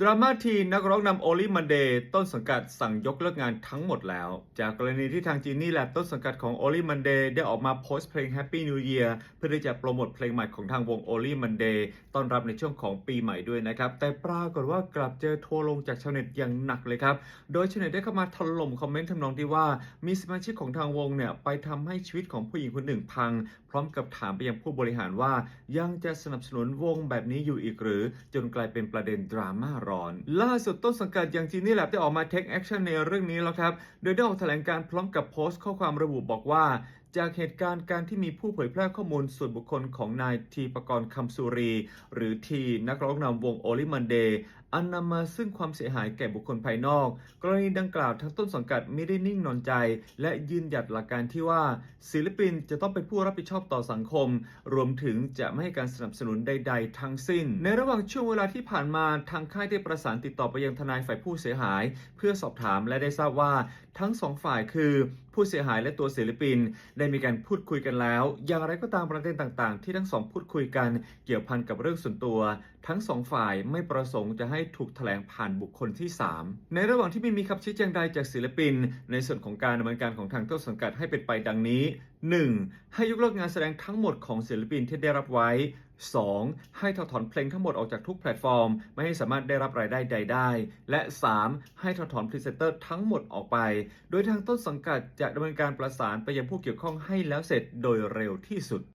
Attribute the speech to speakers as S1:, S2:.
S1: ดราม่าทีนักร้องนำโอลิมันเดย์ต้นสังกัดสั่งยกเลิกงานทั้งหมดแล้ว จากกรณีที่ทางจีนี่แลบต้นสังกัดของโอลิมันเดย์ได้ออกมาโพสต์เพลง Happy New Year เพื่อที่จะโปรโมทเพลงใหม่ของทางวงโอลิมันเดย์ต้อนรับในช่วงของปีใหม่ด้วยนะครับ แต่ปรากฏว่ากลับเจอทัวร์ลงจากชาวเน็ตอย่างหนักเลยครับ โดยชาวเน็ตได้เข้ามาถล่มคอมเมนต์ทำนองที่ว่ามีสมาชิกของทางวงเนี่ยไปทำให้ชีวิตของผู้หญิงคนหนึ่งพัง พร้อมกับถามไปยังผู้บริหารว่า ยังจะสนับสนุนวงแบบนี้อยู่อีกหรือ จนกลายเป็นประเด็นดราม่าร้อน ล่าสุดต้นสังกัดอย่างจีนี่แลบได้ออกมาเทคแอคชั่นในเรื่องนี้แล้วครับ โดยได้ออกแถลงการพร้อมกับโพสต์ข้อความระบุบอกว่า จากเหตุการณ์การที่มีผู้เผยแพร่ข้อมูลส่วนบุคคลของนายทีปกรณ์คำสุรี หรือทีนักร้องนำวงโอลิมันเดย์อันนำมาซึ่งความเสียหายแก่บุคคลภายนอก กรณีดังกล่าวทั้งต้นสังกัดไม่ได้นิ่งนอนใจ และยืนหยัดหลักการที่ว่า ศิลปินจะต้องเป็นผู้รับผิดชอบต่อสังคม รวมถึงจะไม่ให้การสนับสนุนใด ๆ ทั้งสิ้น ในระหว่างช่วงเวลาที่ผ่านมาทางค่ายได้ประสานติดต่อไปยังทนายฝ่ายผู้เสียหาย เพื่อสอบถามและได้ทราบว่าทั้งสองฝ่ายคือ ผู้เสียหายและตัวศิลปิน ได้มีการพูดคุยกันแล้ว อย่างไรก็ตามประเด็นต่างๆ ที่ทั้งสองพูดคุยกันเกี่ยวพันกับเรื่องส่วนตัว ทั้งสองฝ่ายไม่ประสงค์จะให้ถูกแถลงผ่านบุคคลที่ 3 ในระหว่างที่ไม่มีคำชี้แจงใดจากศิลปิน ในส่วนของการดำเนินการของทางต้นสังกัดให้เป็นไปดังนี้ 1. ให้ยกเลิกงานแสดงทั้งหมดของศิลปินที่ได้รับไว้ 2. ให้ถอดถอนเพลงทั้งหมดออกจากทุกแพลตฟอร์ม ไม่ให้สามารถได้รับรายได้ใดได้ และ 3. ให้ถอดถอนพรีเซนเตอร์ทั้งหมดออกไป โดยทางต้นสังกัดจะดำเนินการประสานไปยังผู้เกี่ยวข้องให้แล้วเสร็จโดยเร็วที่สุด